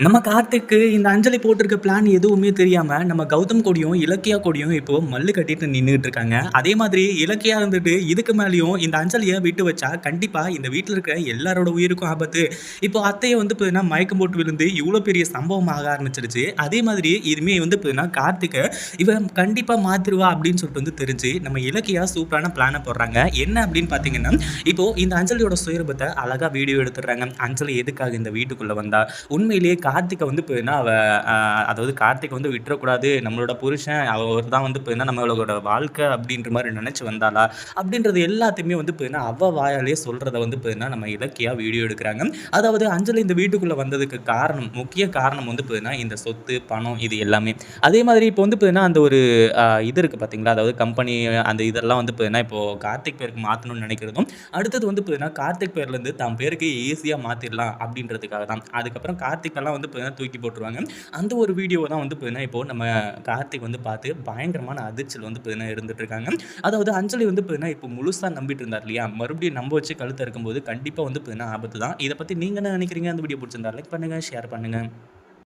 நம்ம கார்த்திக்கு இந்த அஞ்சலி போட்டிருக்க பிளான் எதுவுமே தெரியாமல் நம்ம கௌதம் கொடியும் இலக்கியா கொடியும் இப்போ மல்லு கட்டிட்டு நின்றுட்டு இருக்காங்க. அதே மாதிரி இலக்கியா இருந்துட்டு இதுக்கு மேலேயும் இந்த அஞ்சலியை விட்டு வச்சா கண்டிப்பாக இந்த வீட்டில் இருக்கிற எல்லாரோட உயிருக்கும் ஆபத்து. இப்போ அத்தையை வந்து பார்த்தீங்கன்னா மயக்கம் போட்டு விழுந்து இவ்வளோ பெரிய சம்பவம் ஆக ஆரம்பிச்சிருச்சு. அதே மாதிரி இதுமே வந்து பார்த்தீங்கன்னா கார்த்திகை இவன் கண்டிப்பாக மாத்திருவா அப்படின்னு சொல்லிட்டு வந்து தெரிஞ்சு நம்ம இலக்கியா சூப்பரான பிளானை போடுறாங்க. என்ன அப்படின்னு பார்த்தீங்கன்னா இப்போ இந்த அஞ்சலியோட சுயரூபத்தை அழகாக வீடியோ எடுத்துடுறாங்க. அஞ்சலி எதுக்காக இந்த வீட்டுக்குள்ளே வந்தா? உண்மையிலேயே கார்த்திகை வந்து போயின்னா அவ அதாவது கார்த்திகை வந்து விட்டுறக்கூடாது. நம்மளோட புருஷன் அவர் தான் வந்து போயின்னா நம்மளோட வாழ்க்கை அப்படின்ற மாதிரி நினச்சி வந்தாளா? அப்படின்றது எல்லாத்தையுமே வந்து போயின்னா அவ வாயாலே சொல்கிறத வந்து போயின்னா நம்ம இலக்கியாக வீடியோ எடுக்கிறாங்க. அதாவது அஞ்சலி இந்த வீட்டுக்குள்ளே வந்ததுக்கு காரணம் முக்கிய காரணம் வந்து போயின்னா இந்த சொத்து பணம் இது எல்லாமே. அதே மாதிரி இப்போ வந்து போயின்னா அந்த ஒரு இது இருக்குது பார்த்தீங்களா அதாவது கம்பெனி அந்த இதெல்லாம் வந்து போயின்னா இப்போ கார்த்திக் பேருக்கு மாற்றணும்னு நினைக்கிறதும். அடுத்தது வந்து போயின்னா கார்த்திக் பேர்லேருந்து தன் பேருக்கு ஈஸியாக மாற்றிடலாம் அப்படின்றதுக்காக தான் அதுக்கப்புறம் கார்த்திக்கெல்லாம் வந்து பார்த்தீங்கன்னா தூக்கி போட்டுருவாங்க. அந்த ஒரு வீடியோ தான் வந்து பார்த்தீங்கன்னா இப்போ நம்ம கார்த்திக் வந்து பார்த்து பயங்கரமான அதிர்ச்சல் வந்து பார்த்தீங்கன்னா இருந்துட்டு இருக்காங்க அதாவது அஞ்சலி வந்து பார்த்தீங்கன்னா இப்போ முழுசாக நம்பிட்டு இருந்தார் இல்லையா? மறுபடியும் நம்ப வச்சு கழுத்து இருக்கும்போது கண்டிப்பாக வந்து பார்த்தீங்கன்னா ஆபத்து தான். இதை பற்றி நீங்கள் என்ன நினைக்கிறீங்க? அந்த வீடியோ பிடிச்சிருந்தா லைக் பண்ணுங்கள் ஷேர் பண்ணுங்கள்